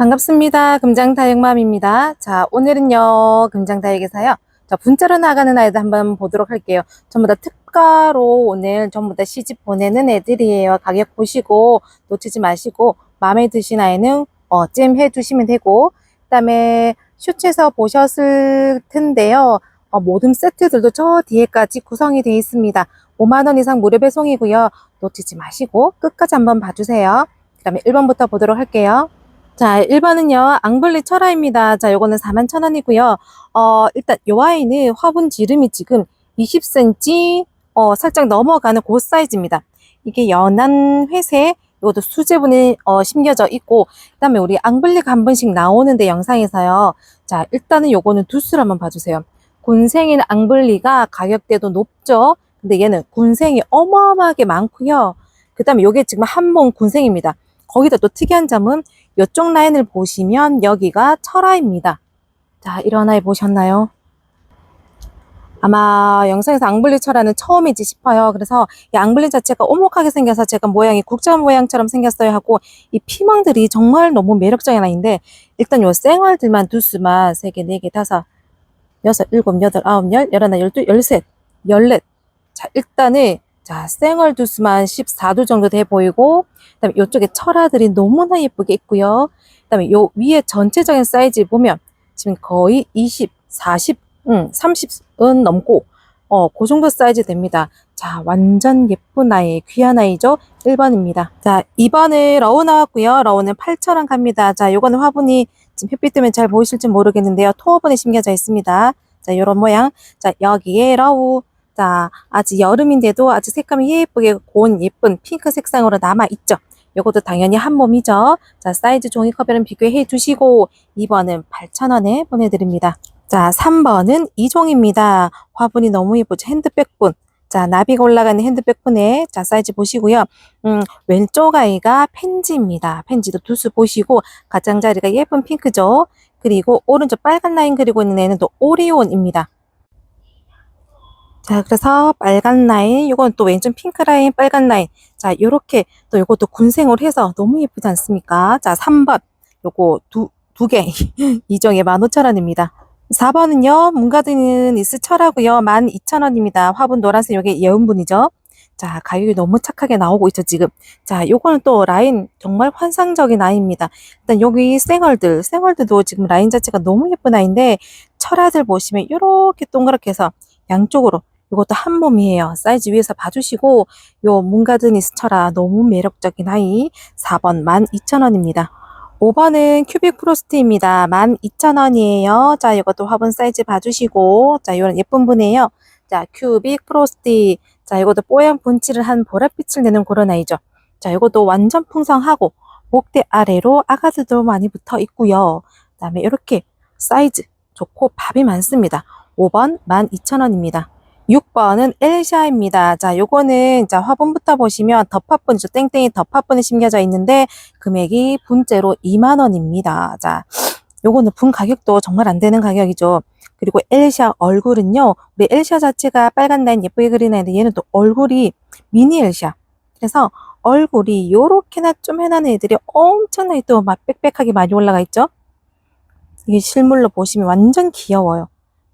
반갑습니다. 금장다육맘입니다. 자, 오늘은요, 금장다육에서요. 자, 분자로 나가는 아이들 한번 보도록 할게요. 전부 다 특가로 오늘 전부 다 시집 보내는 애들이에요. 가격 보시고 놓치지 마시고 마음에 드신 아이는 어, 잼 해두시면 되고 그 다음에 슈츠에서 보셨을 텐데요. 어, 모든 세트들도 저 뒤에까지 구성이 되어 있습니다. 5만원 이상 무료 배송이고요. 놓치지 마시고 끝까지 한번 봐주세요. 그 다음에 1번부터 보도록 할게요. 자, 1번은요, 앙블리 철화입니다. 자, 요거는 41,000원이고요. 어, 일단 요 아이는 화분 지름이 지금 20cm, 어, 살짝 넘어가는 그 사이즈입니다. 이게 연한 회색, 이것도 수제분이 어, 심겨져 있고, 그 다음에 우리 한 번씩 나오는데 영상에서요. 자, 일단은 요거는 두수를 한번 봐주세요. 군생인 앙블리가 가격대도 높죠? 근데 얘는 군생이 어마어마하게 많고요. 그 다음에 요게 지금 한몸 군생입니다. 거기다 또 특이한 점은 이쪽 라인을 보시면 여기가 철화입니다. 자, 이런 아이 보셨나요? 아마 영상에서 앙블리 철화는 처음이지 싶어요. 그래서 이 앙블리 자체가 오목하게 생겨서 제가 모양이 국자 모양처럼 생겼어요 하고 이 피망들이 정말 너무 매력적인 아이인데 일단 요 생얼들만 두 수만 3개, 4개, 5, 6, 7, 8, 9, 10, 11, 12, 13, 14. 자, 일단은 자, 생얼 두 수만 14도 정도 돼 보이고 그다음에 이쪽에 철화들이 너무나 예쁘게 있고요. 그다음에 요 위에 전체적인 사이즈 보면 지금 거의 20, 40, 음, 30은 넘고 어, 그 정도 사이즈 됩니다. 자, 완전 예쁜 아이, 귀한 아이죠? 1번입니다. 자, 2번은 러우 나왔고요. 러우는 8,000원 갑니다. 자, 요거는 화분이 지금 햇빛 때문에 잘 보이실지 모르겠는데요. 토어분에 심겨져 있습니다. 자, 요런 모양. 자, 여기에 러우. 자, 아직 여름인데도 아주 색감이 예쁘게 고운 예쁜 핑크 색상으로 남아있죠. 요것도 당연히 한 몸이죠. 자, 사이즈 종이컵이랑 비교해 두시고 2번은 8,000원에 보내드립니다. 자, 3번은 이종입니다. 화분이 너무 예쁘죠. 핸드백분. 자, 나비가 올라가는 핸드백분에 자, 사이즈 보시고요. 음, 왼쪽 아이가 펜지입니다. 펜지도 두 수 보시고 가장자리가 예쁜 핑크죠. 그리고 오른쪽 빨간 라인 그리고 있는 애는 또 오리온입니다. 자, 그래서 빨간 라인, 이건 또 왼쪽 핑크 라인, 빨간 라인. 자, 요렇게 또 요것도 군생으로 해서 너무 예쁘지 않습니까? 자, 3번. 요거 두, 두 개. 이정에 15,000원입니다. 4번은요, 문가드는 이스철하고요. 12,000원입니다. 화분 노란색 요게 예운분이죠. 자, 가격이 너무 착하게 나오고 있죠, 지금. 자, 요거는 또 라인 정말 환상적인 아이입니다. 일단 여기 생얼들, 생얼들도 지금 라인 자체가 너무 예쁜 아이인데, 철화들 보시면 요렇게 동그랗게 해서 양쪽으로 이것도 한 몸이에요. 사이즈 위에서 봐주시고 요 문가드니스 철화 너무 매력적인 아이 4번 12,000원입니다. 5번은 큐빅 프로스트입니다. 12,000원이에요. 자, 이것도 화분 사이즈 봐주시고 자, 이런 예쁜 분이에요. 자, 큐빅 프로스티. 자, 이것도 뽀얀 분칠을 한 보랏빛을 내는 그런 아이죠. 자, 이것도 완전 풍성하고 목대 아래로 아가들도 많이 붙어 있고요. 그다음에 이렇게 사이즈 좋고 밥이 많습니다. 5번 12,000원입니다. 6번은 엘샤입니다. 자, 요거는 자, 화분부터 보시면 덮화분이죠. 땡땡이 덮화분이 심겨져 있는데 금액이 분째로 2만 원입니다. 자, 요거는 분 가격도 정말 안 되는 가격이죠. 그리고 엘샤 얼굴은요. 우리 엘샤 자체가 빨간 라인 예쁘게 그리는 애인데 얘는 또 얼굴이 미니 엘샤. 그래서 얼굴이 요렇게나 좀 해놓은 애들이 엄청나게 또 막 빽빽하게 많이 올라가 있죠. 이게 실물로 보시면 완전 귀여워요.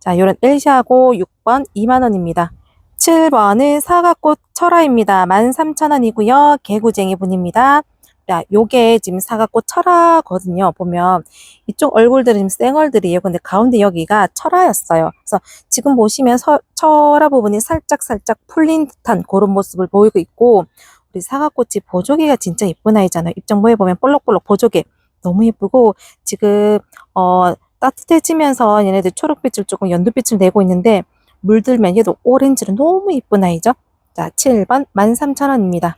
자, 요런 엘샤고 6번 2만원입니다. 7번은 사과꽃 철화입니다. 13,000원이고요. 개구쟁이 분입니다. 자, 요게 지금 사과꽃 철화거든요. 보면 이쪽 얼굴들은 지금 생얼들이에요. 근데 가운데 여기가 철화였어요. 그래서 지금 보시면 서, 철화 부분이 살짝 살짝 풀린 듯한 그런 모습을 보이고 있고 우리 사과꽃이 보조개가 진짜 예쁜 아이잖아요. 입장부에 보면 볼록볼록 보조개 너무 예쁘고 지금 어 따뜻해지면서 얘네들 초록빛을 조금 연두빛을 내고 있는데 물들면 얘도 오렌지로 너무 이쁜 아이죠. 자, 7번 13,000원입니다.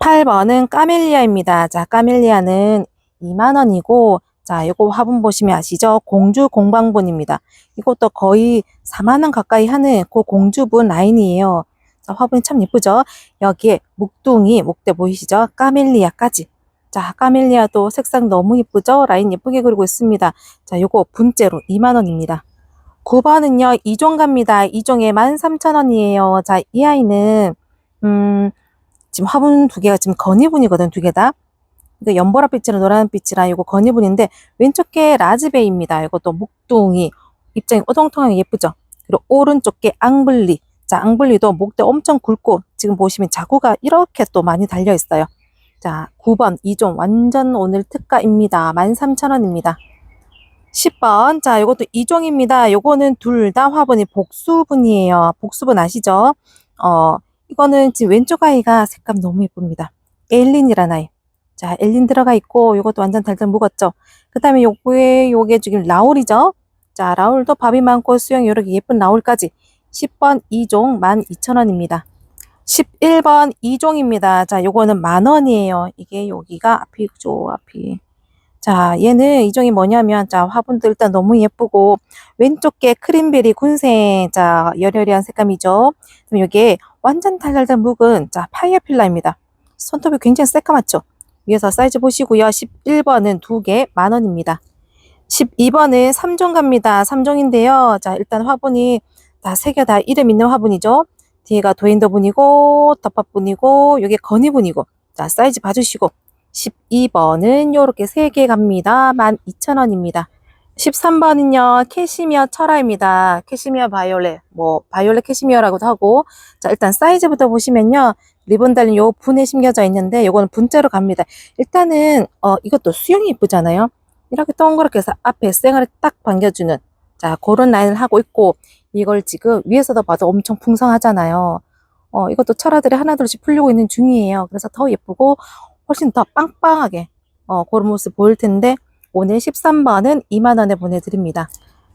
8번은 까멜리아입니다. 자, 까멜리아는 2만원이고 자, 요거 화분 보시면 아시죠? 공주 공방분입니다. 이것도 거의 4만원 가까이 하는 그 공주분 라인이에요. 자, 화분이 참 예쁘죠? 여기에 묵둥이, 목대 보이시죠? 까멜리아까지. 자, 까멜리아도 색상 너무 예쁘죠? 라인 예쁘게 그리고 있습니다. 자, 요거 분째로 2만원입니다. 9번은요, 이종 갑니다. 이종에 13,000원이에요. 자, 이 아이는, 음, 지금 화분 두 개가 지금 건이분이거든, 두 개 다. 이거 연보라빛이랑 노란빛이랑 이거 건이분인데 왼쪽 게 라즈베이입니다. 이것도 목둥이 입장이 오동통하게 예쁘죠. 그리고 오른쪽 게 앙블리. 자, 앙블리도 목대 엄청 굵고 지금 보시면 자구가 이렇게 또 많이 달려 있어요. 자, 9번 2종 완전 오늘 특가입니다. 13,000원입니다. 10번. 자, 요것도 2종입니다. 요거는 둘 다 화분이 복수분이에요. 복수분 아시죠? 어, 이거는 지금 왼쪽 아이가 색감 너무 예쁩니다. 엘린이라는 아이. 자, 엘린 들어가 있고 요것도 완전 달달 묵었죠. 그 다음에 요게 요게 지금 라울이죠. 자, 라울도 밥이 많고 수영이 이렇게 예쁜 라울까지 10번 2종 12,000원입니다. 11번 2종입니다. 자, 요거는 만 원이에요. 이게 여기가 앞이죠, 앞이. 자, 얘는 이 종이 뭐냐면, 자, 화분도 일단 너무 예쁘고, 왼쪽 게 크림베리 군생, 자, 여려려한 색감이죠. 그럼 요게 완전 달달달 묵은, 자, 파이어필라입니다. 손톱이 굉장히 새까맣죠? 위에서 사이즈 보시고요. 11번은 두 개 만 원입니다. 12번은 3종 갑니다. 3종인데요. 자, 일단 화분이 다 세 개 다 이름 있는 화분이죠. 뒤에가 도인더 분이고, 덮밥 분이고, 요게 건이 분이고. 자, 사이즈 봐주시고. 12번은 요렇게 세개 갑니다. 12,000원입니다. 13번은요, 캐시미어 철화입니다. 캐시미어 바이올렛, 뭐, 바이올렛 캐시미어라고도 하고. 자, 일단 사이즈부터 보시면요. 리본 달린 요 분에 심겨져 있는데, 요거는 분자로 갑니다. 일단은, 어, 이것도 수영이 예쁘잖아요. 이렇게 동그랗게 해서 앞에 쌩을 딱 반겨주는, 자, 그런 라인을 하고 있고, 이걸 지금 위에서도 봐도 엄청 풍성하잖아요. 어, 이것도 철화들이 하나둘씩 풀리고 있는 중이에요. 그래서 더 예쁘고, 훨씬 더 빵빵하게, 어, 그런 모습 보일 텐데, 오늘 13번은 2만원에 보내드립니다.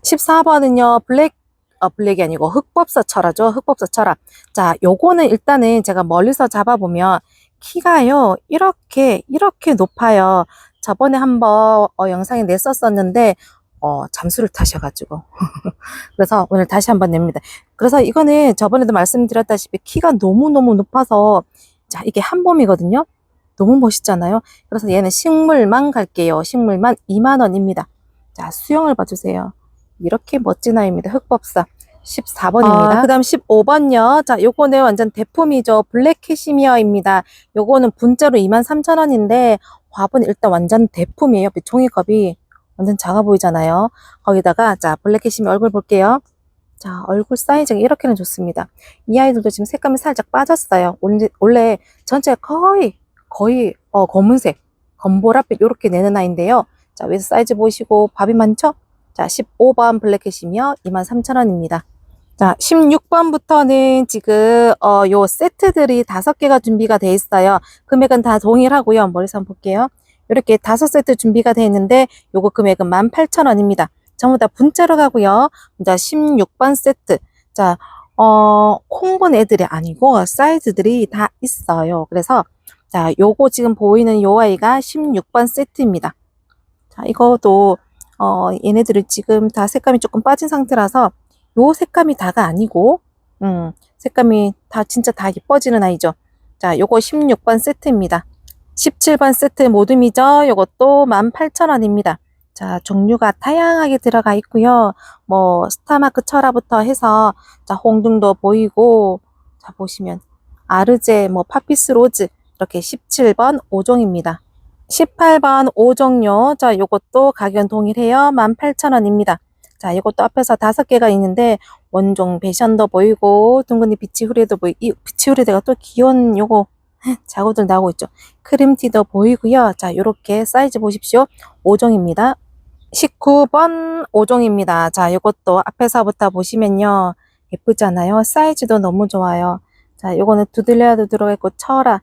14번은요, 블랙, 어, 블랙이 아니고 흑법사 철화죠. 흑법사 철화. 자, 요거는 일단은 제가 멀리서 잡아보면, 키가요, 이렇게, 이렇게 높아요. 저번에 한번 어, 영상에 냈었었는데, 어, 잠수를 타셔가지고. 그래서 오늘 다시 한번 냅니다. 그래서 이거는 저번에도 말씀드렸다시피 키가 너무너무 높아서, 자, 이게 한 봄이거든요. 너무 멋있잖아요. 그래서 얘는 식물만 갈게요. 식물만 2만원입니다. 자, 수영을 봐주세요. 이렇게 멋진 아이입니다. 흑법사. 14번입니다. 그 다음 15번요. 자, 요거는 완전 대품이죠. 블랙 캐시미어입니다. 요거는 분자로 23,000원인데, 화분 일단 완전 대품이에요. 종이컵이 완전 작아 보이잖아요. 거기다가, 자, 블랙 캐시미어 얼굴 볼게요. 자, 얼굴 사이즈가 이렇게는 좋습니다. 이 아이들도 지금 색감이 살짝 빠졌어요. 원래, 전체가 거의, 거의, 어, 검은색, 검보라빛 이렇게 내는 아이인데요. 자, 위에서 사이즈 보시고, 밥이 많죠? 자, 15번 블랙 캐시미어 23,000원입니다. 자, 16번부터는 지금, 어, 요 세트들이 다섯 개가 준비가 돼 있어요. 금액은 다 동일하고요. 머리서 한번 볼게요. 이렇게 다섯 세트 준비가 돼 있는데, 요거 금액은 18,000원입니다. 전부 다 분자로 가고요. 자, 16번 세트. 자, 어, 콩본 애들이 아니고 사이즈들이 다 있어요. 그래서, 자, 요거 지금 보이는 요 아이가 16번 세트입니다. 자, 이거도, 어, 얘네들은 지금 다 색감이 조금 빠진 상태라서, 요 색감이 다가 아니고, 음, 색감이 다 진짜 다 예뻐지는 아이죠. 자, 요거 16번 세트입니다. 17번 세트 모둠이죠. 요것도 18,000원입니다. 자, 종류가 다양하게 들어가 있고요. 뭐 스타마크 철화부터 해서 자, 홍등도 보이고 자, 보시면 아르제, 뭐 파피스 로즈 이렇게 17번 5종입니다. 18번 5종요. 자, 요것도 가격 동일해요. 18,000원입니다. 자, 이것도 앞에서 다섯 개가 있는데 원종 배션도 보이고 둥근이 비치 후레도 보이. 이 비치 후레드가 또 귀여운 요거 자구들 나오고 있죠. 크림티도 보이고요. 자, 요렇게 사이즈 보십시오. 5종입니다. 19번 5종입니다. 자, 요것도 앞에서부터 보시면요. 예쁘잖아요. 사이즈도 너무 좋아요. 자, 요거는 두들려도 들어가 있고 철아.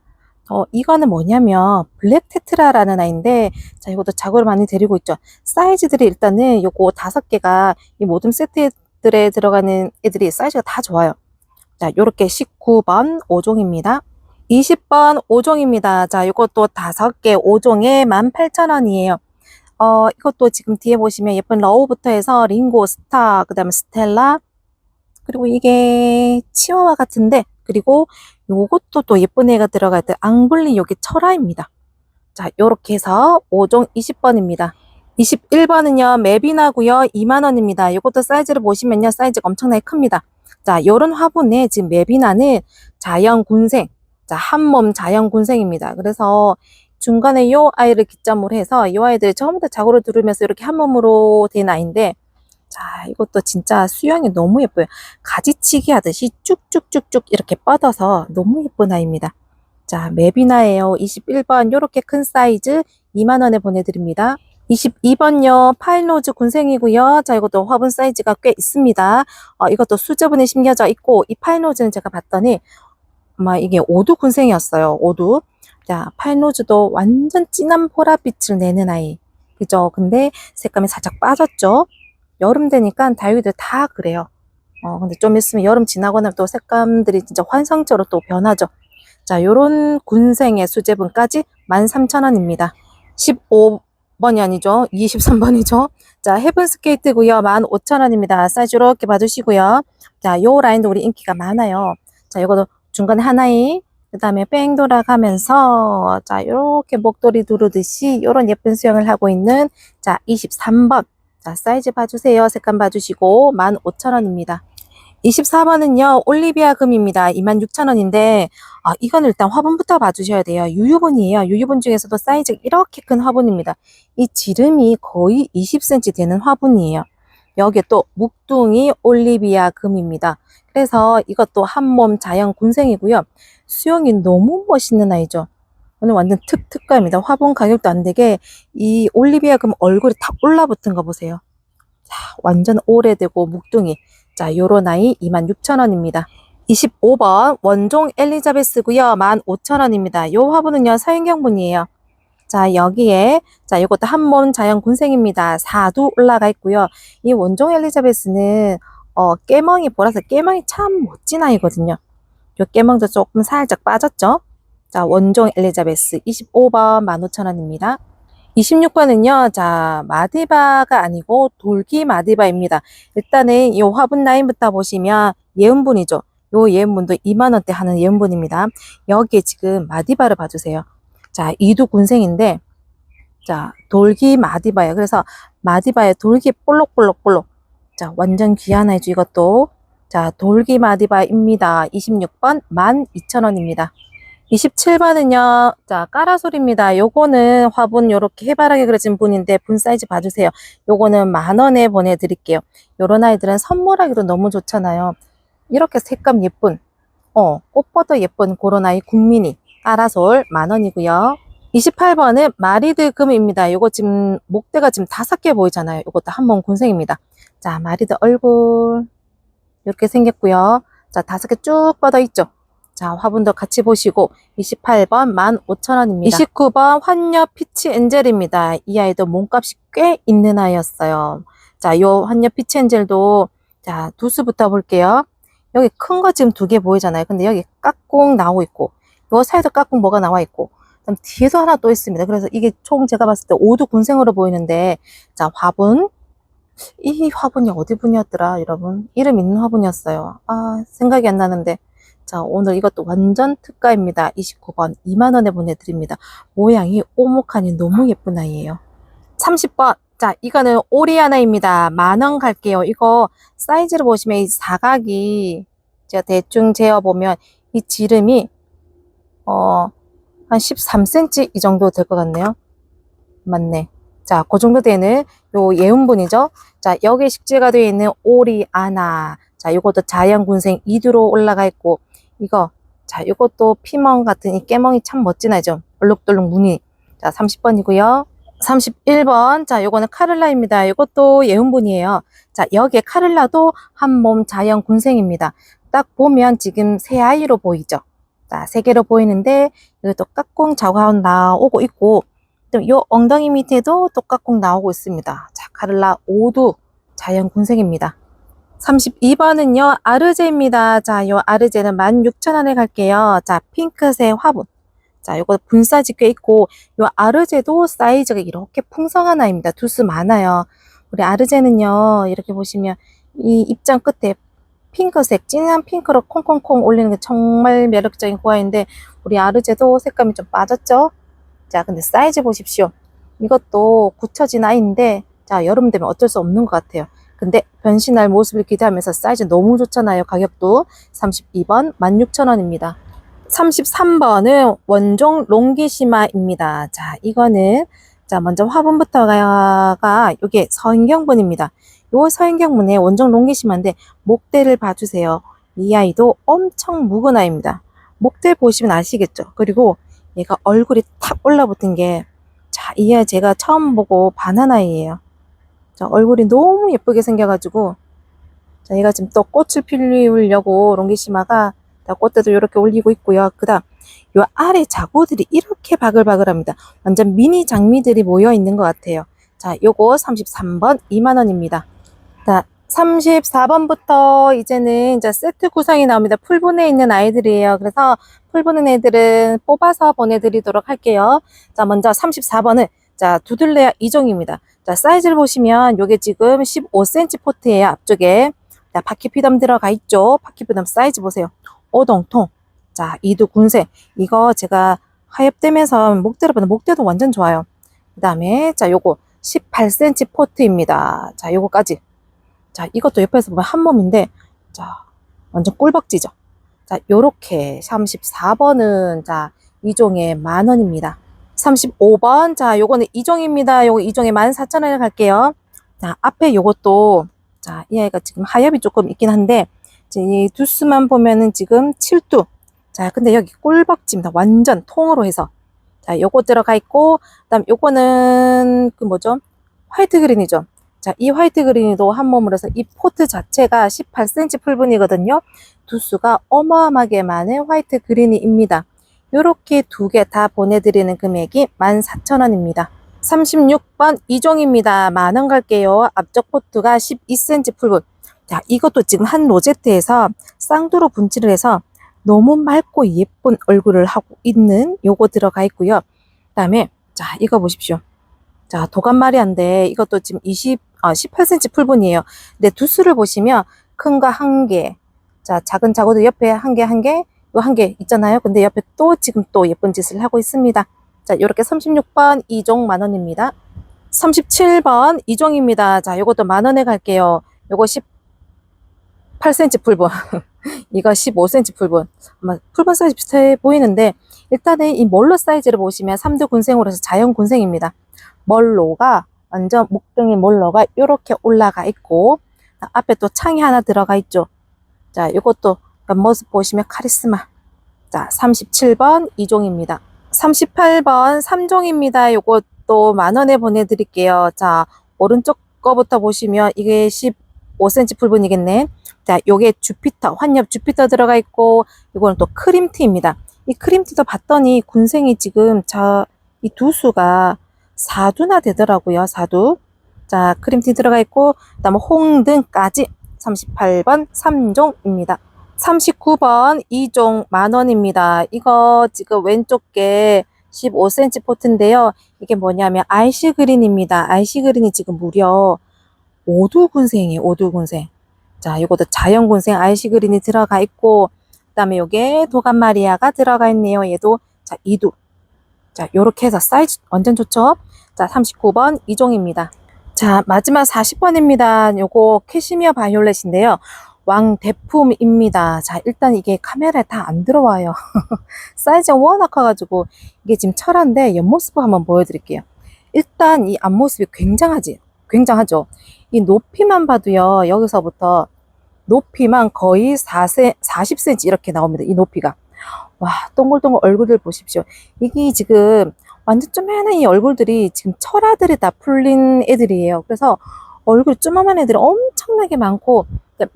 어, 이거는 뭐냐면 블랙 테트라라는 아이인데 자, 이것도 자구를 많이 데리고 있죠. 사이즈들이 일단은 요거 다섯 개가 이 모든 세트들에 들어가는 애들이 사이즈가 다 좋아요. 자, 요렇게 19번 5종입니다. 20번 5종입니다. 자, 이것도 다섯 개 5종에 18,000원이에요. 어, 이것도 지금 뒤에 보시면 예쁜 러우부터 해서 링고, 스타, 그 다음에 스텔라, 그리고 이게 치와와 같은데, 그리고 요것도 또 예쁜 애가 들어가 있대. 앙블리 여기 철화입니다. 자, 요렇게 해서 5종 20번입니다. 21번은요, 맵이나고요 2만원입니다. 요것도 사이즈를 보시면요, 사이즈가 엄청나게 큽니다. 자, 요런 화분에 지금 맵이나는 자연 군생, 자, 한몸 자연 군생입니다. 그래서 중간에 요 아이를 기점으로 해서 요 아이들이 다 자고를 두르면서 이렇게 한 몸으로 된 아이인데 자 이것도 진짜 수영이 너무 예뻐요. 가지치기 하듯이 쭉쭉쭉쭉 이렇게 뻗어서 너무 예쁜 아이입니다. 자 맵이나예요. 21번 요렇게 큰 사이즈 2만원에 보내드립니다. 22번요 파일로즈 군생이고요. 자 이것도 화분 사이즈가 꽤 있습니다. 어, 이것도 수제분에 심겨져 있고 이 파일로즈는 제가 봤더니 아마 이게 오두 군생이었어요. 오두. 자, 파인로즈도 완전 진한 보랏빛을 내는 아이. 그죠? 근데 색감이 살짝 빠졌죠? 여름 되니까 다육이들 다 그래요. 어, 근데 좀 있으면 여름 지나고 나면 또 색감들이 진짜 환상적으로 또 변하죠. 자, 요런 군생의 수제분까지 13,000원입니다. 15번이 아니죠. 23번이죠. 자, 헤븐 스케이트고요 15,000원입니다. 사이즈 이렇게 봐주시고요. 자, 요 라인도 우리 인기가 많아요. 자, 요거도 중간에 하나의 그 다음에 뺑 돌아가면서 자 이렇게 목도리 두르듯이 이런 예쁜 수영을 하고 있는 자 23번. 자 사이즈 봐주세요. 색감 봐주시고 15,000원입니다. 24번은요 올리비아 금입니다. 26,000원인데 아 이건 일단 화분부터 봐주셔야 돼요. 유유분이에요. 유유분 중에서도 사이즈 이렇게 큰 화분입니다. 이 지름이 거의 20cm 되는 화분이에요 여기에 또 묵둥이 올리비아 금입니다 그래서 이것도 한몸 자연 군생이고요. 수영이 너무 멋있는 아이죠. 오늘 완전 특 특가입니다. 화분 가격도 안 되게 이 올리비아 금 얼굴이 탁 올라붙은 거 보세요. 자, 완전 오래되고 묵둥이. 자, 요런 아이 26,000원입니다. 25번 원종 엘리자베스고요. 15,000원입니다. 요 화분은요. 사행경분이에요. 자, 여기에 자, 이것도 한몸 자연 군생입니다. 4두 올라가 있고요. 이 원종 엘리자베스는 어, 깨멍이 보라색 깨멍이 참 멋진 아이거든요. 요 깨멍도 조금 살짝 빠졌죠? 자, 원종 엘리자베스 25번 15,000원입니다. 26번은요, 자, 마디바가 아니고 돌기 마디바입니다. 일단은 이 화분 라인부터 보시면 예은분이죠. 요 예은분도 2만원대 하는 예은분입니다. 여기에 지금 마디바를 봐주세요. 자, 이두 군생인데, 자, 돌기 마디바예요. 그래서 마디바에 돌기 볼록볼록볼록 자, 완전 귀한 아이죠, 이것도. 자, 돌기 마디바입니다. 26번 12,000원입니다. 27번은요, 자, 까라솔입니다. 요거는 화분 요렇게 해바라기 그려진 분인데, 분 사이즈 봐주세요. 요거는 만원에 보내드릴게요. 요런 아이들은 선물하기로 너무 좋잖아요. 이렇게 색감 예쁜, 어, 꽃보다 예쁜 그런 아이 국민이 까라솔 만원이고요. 28번은 마리드 금입니다. 요거 지금 목대가 지금 다섯 개 보이잖아요. 요것도 한번 군생입니다. 자, 마리드 얼굴 이렇게 생겼고요. 자, 다섯 개 쭉 뻗어 있죠. 자, 화분도 같이 보시고 28번 15,000원입니다. 29번 환녀 피치 엔젤입니다. 이 아이도 몸값이 꽤 있는 아이였어요. 자, 요 환녀 피치 엔젤도 자, 두수부터 볼게요. 여기 큰 거 지금 두 개 보이잖아요. 근데 여기 깍꿍 나오고 있고 요 사이도 깍꿍 뭐가 나와 있고 그다음 뒤에도 하나 또 있습니다. 그래서 이게 총 제가 봤을 때 5두 군생으로 보이는데 자, 화분 이 화분이 어디 분이었더라, 여러분? 이름 있는 화분이었어요. 아, 생각이 안 나는데. 자, 오늘 이것도 완전 특가입니다. 29번 2만원에 보내드립니다. 모양이 오목하니 너무 예쁜 아이예요. 30번. 자, 이거는 오리아나입니다. 만원 갈게요. 이거 사이즈를 보시면 이 사각이 제가 대충 재어보면 이 지름이 어, 한 13cm 이 정도 될 것 같네요. 맞네. 자, 그 정도 되는 요 예운분이죠. 자, 여기 식재가 되어 있는 오리아나. 자, 요것도 자연군생 2두로 올라가 있고, 이거, 자, 요것도 피멍 같은 이 깨멍이 참 아이죠. 얼룩덜룩 무늬. 자, 30번이고요. 31번. 자, 요거는 카를라입니다. 요것도 예운분이에요. 자, 여기에 카를라도 한 몸 자연 군생입니다. 딱 보면 지금 새 아이로 보이죠. 자, 세 개로 보이는데, 이것도 깍꿍 자관 나오고 있고, 요 엉덩이 밑에도 똑깍꿍 나오고 있습니다. 자, 카를라 5두 자연 군생입니다. 32번은요, 아르제입니다. 자, 요 아르제는 16,000원에 갈게요. 자, 핑크색 화분. 자, 요거 분 사이즈 꽤 있고, 요 아르제도 사이즈가 이렇게 풍성한 아이입니다. 두수 많아요. 우리 아르제는요, 이렇게 보시면 이 입장 끝에 핑크색, 진한 핑크로 콩콩콩 올리는 게 정말 매력적인 고아인데, 우리 아르제도 색감이 좀 빠졌죠? 자, 근데 사이즈 보십시오. 이것도 굳혀진 아이인데, 자, 여름 되면 어쩔 수 없는 것 같아요. 근데 변신할 모습을 기대하면서 사이즈 너무 좋잖아요. 가격도 32번 16,000원입니다. 33번은 원종 롱기시마입니다. 자, 이거는 자, 먼저 화분부터가 요게 서인경분입니다. 요 서인경분의 원종 롱기시마인데 목대를 봐주세요. 이 아이도 엄청 묵은 아이입니다. 목대 보시면 아시겠죠? 그리고 얘가 얼굴이 탁 올라붙은 게 자, 이 아이 제가 처음 보고 반한 아이예요. 자, 얼굴이 너무 예쁘게 생겨가지고 자, 얘가 지금 또 꽃을 피우려고 롱기시마가 자, 꽃대도 이렇게 올리고 있고요. 그 다음, 요 아래 자구들이 이렇게 바글바글합니다. 완전 미니 장미들이 모여 있는 것 같아요. 자, 요거 33번 2만원입니다. 자, 34번부터 이제는 이제 세트 구성이 나옵니다. 풀분에 있는 아이들이에요. 그래서 풀 보는 애들은 뽑아서 보내드리도록 할게요. 자, 먼저 34번은 자, 두들레아 2종입니다. 자, 사이즈를 보시면 요게 지금 15cm 포트예요. 앞쪽에. 자, 바퀴 피덤 들어가 있죠. 바퀴 피덤 사이즈 보세요. 오동통. 자, 이두 군색. 이거 제가 하엽되면서 목대로 보는 목대도 완전 좋아요. 그 다음에, 자, 요거 18cm 포트입니다. 자, 요거까지. 자, 이것도 옆에서 보면 한 몸인데, 자, 완전 꿀벅지죠. 자, 요렇게 34번은, 자, 이종에 만 원입니다. 35번, 자, 요거는 이종입니다. 요거 이종에 14,000원에 갈게요. 자, 앞에 요것도, 자, 이 아이가 지금 하엽이 조금 있긴 한데, 이 두수만 보면은 지금 7두. 자, 근데 여기 꿀벅지입니다. 완전 통으로 해서. 자, 요거 들어가 있고, 그 다음 요거는 그 뭐죠? 화이트 그린이죠. 자, 이 화이트 그린이도 한 몸으로 해서 이 포트 자체가 18cm 풀분이거든요. 두수가 어마어마하게 많은 화이트 그린이입니다. 요렇게 두 개 다 보내드리는 금액이 14,000원입니다. 36번 이종입니다. 만원 갈게요. 앞쪽 포트가 12cm 풀분. 자, 이것도 지금 한 로제트에서 쌍두로 분칠을 해서 너무 맑고 예쁜 얼굴을 하고 있는 요거 들어가 있고요. 그 다음에 자, 이거 보십시오. 자, 도감마리아인데 이것도 지금 20, 아, 18cm 풀분이에요. 근데 두수를 보시면 큰 거 한 개, 자, 작은 자고도 옆에 한 개, 한 개, 요 한 개 있잖아요. 근데 옆에 또 지금 또 예쁜 짓을 하고 있습니다. 자, 요렇게 36번 이종 만원입니다. 37번 이종입니다. 자, 요것도 만원에 갈게요. 요거 18cm 풀분. 이거 15cm 풀분. 아마 풀분 사이즈 비슷해 보이는데, 일단은 이 멀로 사이즈를 보시면 3두 군생으로 해서 자연 군생입니다. 멀로가, 완전 목등이 멀로가 이렇게 올라가 있고, 앞에 또 창이 하나 들어가 있죠. 자, 요것도 옆모습 보시면 카리스마. 자, 37번 이종입니다. 38번 3종입니다. 요것도 만원에 보내드릴게요. 자, 오른쪽 거부터 보시면 이게 15cm 풀분이겠네. 자, 요게 주피터, 환엽 주피터 들어가 있고, 이거는 또 크림티입니다. 이 크림티도 봤더니 군생이 지금 저, 이 두 수가 4두나 되더라고요. 4두. 자, 크림티 들어가 있고, 그 다음에 홍등까지 38번 3종입니다. 39번 2종 만원입니다. 이거 지금 왼쪽 게 15cm 포트인데요. 이게 뭐냐면 IC 그린입니다. IC 그린이 지금 무려 5두 군생이에요. 5두 군생. 자, 이것도 자연 군생 IC 그린이 들어가 있고, 그 다음에 요게 도감 마리아가 들어가 있네요. 얘도 자, 2두. 자, 요렇게 해서 사이즈 완전 좋죠? 자, 39번 2종입니다. 자, 마지막 40번입니다. 요거 캐시미어 바이올렛인데요. 왕대품입니다. 자, 일단 이게 카메라에 다 안 들어와요. 사이즈가 워낙 커가지고 이게 지금 철한데 옆모습을 한번 보여드릴게요. 일단 이 앞모습이 굉장하지, 굉장하죠. 이 높이만 봐도요, 여기서부터 높이만 거의 4세, 40cm 이렇게 나옵니다. 이 높이가. 와, 동글동글 얼굴들 보십시오. 이게 지금 완전 쪼매난 이 얼굴들이 지금 철아들이 다 풀린 애들이에요. 그래서 얼굴이 쪼만한 애들이 엄청나게 많고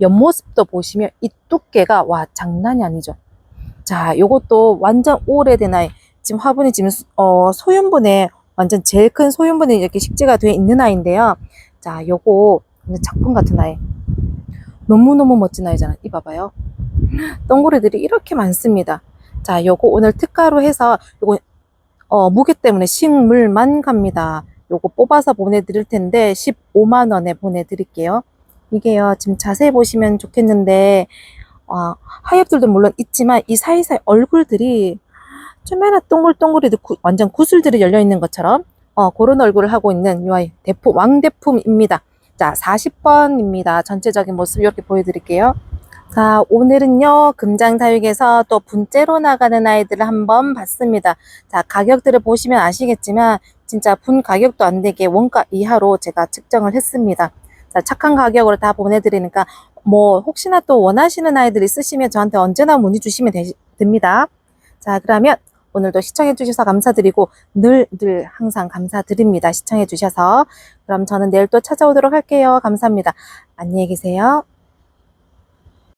옆모습도 보시면 이 두께가 와 장난이 아니죠. 자, 요것도 완전 오래된 아이. 지금 화분이 지금 수- 어, 소윤분에 완전 제일 큰 소윤분에 이렇게 식재가 되어 있는 아이인데요. 자, 요거 작품 같은 아이. 너무너무 멋진 아이잖아. 이 봐봐요. 동그리들이 이렇게 많습니다. 자, 요거 오늘 특가로 해서 요거 어, 무게 때문에 식물만 갑니다. 요거 뽑아서 보내드릴 텐데 15만 원에 보내드릴게요. 이게요 지금 자세히 보시면 좋겠는데 어, 하엽들도 물론 있지만 이 사이사이 얼굴들이 좀매나 동글동글이 완전 구슬들이 열려 있는 것처럼 어, 그런 얼굴을 하고 있는 이 아이 대품 왕대품입니다. 자 40번입니다. 전체적인 모습 이렇게 보여드릴게요. 자, 오늘은요, 금장다육에서 또 분째로 나가는 아이들을 한번 봤습니다. 자, 가격들을 보시면 아시겠지만, 진짜 분 가격도 안 되게 원가 이하로 제가 측정을 했습니다. 자, 착한 가격으로 다 보내드리니까, 뭐, 혹시나 또 원하시는 아이들 있으시면 저한테 언제나 문의 주시면 되, 됩니다. 자, 그러면 오늘도 시청해주셔서 감사드리고, 늘, 늘 항상 감사드립니다. 시청해주셔서. 그럼 저는 내일 또 찾아오도록 할게요. 감사합니다. 안녕히 계세요.